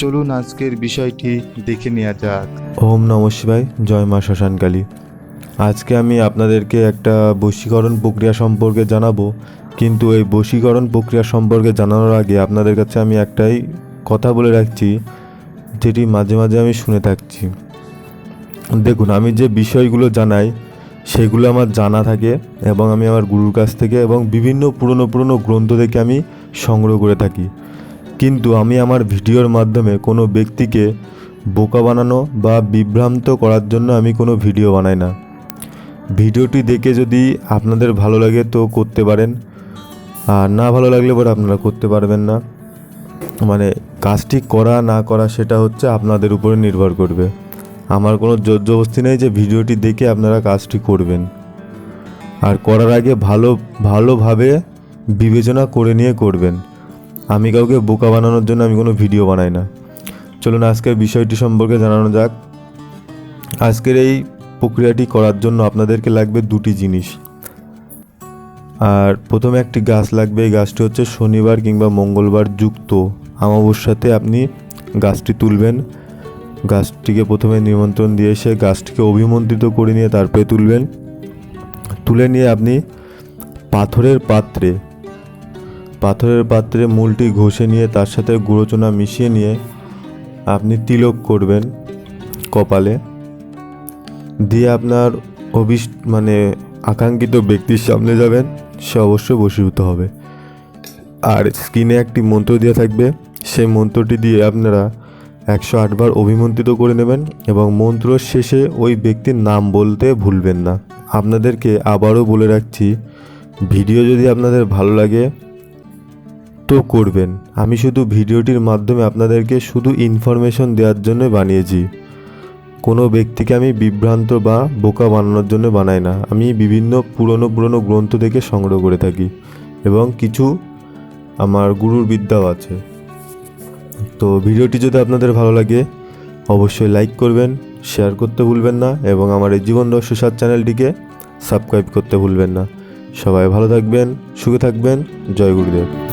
চলুন আজকের বিষয়টি দেখে নেওয়া যাক। ওম নম শিবায়, জয় মা শ্মশানকালী আজকে আমি আপনাদেরকে একটা বশীকরণ প্রক্রিয়া সম্পর্কে জানাব, কিন্তু এই বশীকরণ প্রক্রিয়া সম্পর্কে জানানোর আগে আপনাদের কাছে আমি একটাই কথা বলে রাখছি, যেটি মাঝে মাঝে আমি শুনে থাকছি। দেখুন, আমি যে বিষয়গুলো জানাই, সেগুলো আমার জানা থাকে এবং আমি আমার গুরুর কাছ থেকে এবং বিভিন্ন পুরনো পুরনো গ্রন্থ থেকে আমি সংগ্রহ করে থাকি। কিন্তু আমি আমার ভিডিওর মাধ্যমে কোনো ব্যক্তিকে বোকা বানানো বা বিভ্রান্ত করার জন্য আমি কোনো ভিডিও বানাই না। ভিডিওটি দেখে যদি আপনাদের ভালো লাগে তো করতে পারেন। আর না ভালো লাগলে পরে আপনারা করতে পারবেন না। মানে কাজটি করা না করা সেটা হচ্ছে আপনাদের উপরে নির্ভর করবে। আমার কোনো জোর জবস্তি নেই যে ভিডিওটি দেখে আপনারা কাজটি করবেন। আর করার আগে ভালো, ভালোভাবে বিবেচনা করে নিয়ে করবেন। আমি কাউকে বোকা বানানোর জন্য আমি কোনো ভিডিও বানাই না। চলুন আজকের বিষয়টি সম্পর্কে জানানো যাক। আজকের এই প্রক্রিয়াটি করার জন্য আপনাদেরকে লাগবে দুটি জিনিস। আর প্রথমে একটি গাছ লাগবে, এই গাছটি হচ্ছে শনিবার কিংবা মঙ্গলবার যুক্ত। অমাবস্যাতে আপনি গাছটি তুলবেন। গাছটিকে প্রথমে নিমন্ত্রণ দিয়ে এসে গাছটিকে অভিমন্ত্রিত করে নিয়ে তারপরে তুলবেন। তুলে নিয়ে আপনি পাথরের পাত্রে পাথরের পাত্রে মূলটি ঘষে নিয়ে তার সাথে গুঁড়োচনা মিশিয়ে নিয়ে আপনি তিলক করবেন কপালে। দিয়ে আপনার অভিষ মানে আকাঙ্ক্ষিত ব্যক্তির সামনে যাবেন, সে অবশ্যই বশীভূত হবে। আর স্ক্রিনে একটি মন্ত্র দেওয়া থাকবে, সেই মন্ত্রটি দিয়ে আপনারা একশো আটবার অভিমন্ত্রিত করে নেবেন এবং মন্ত্র শেষে ওই ব্যক্তির নাম বলতে ভুলবেন না। আপনাদেরকে আবারও বলে রাখছি, ভিডিও যদি আপনাদের ভালো লাগে তো করবেন। আমি শুধু ভিডিওটির মাধ্যমে আপনাদেরকে শুধু ইনফরমেশন দেওয়ার জন্য বানিয়েছি। কোনো ব্যক্তিকে আমি বিভ্রান্ত বা বোকা বানানোর জন্য বানাই না। আমি বিভিন্ন পুরনো পুরনো গ্রন্থ থেকে সংগ্রহ করে থাকি এবং কিছু আমার গুরুর বিদ্যাও আছে। তো ভিডিওটি যদি আপনাদের ভালো লাগে, অবশ্যই লাইক করবেন শেয়ার করতে ভুলবেন না এবং আমার এই জীবন রহস্য সাত চ্যানেলটিকে সাবস্ক্রাইব করতে ভুলবেন না। সবাই ভালো থাকবেন, সুখে থাকবেন, জয় গুরুদেব।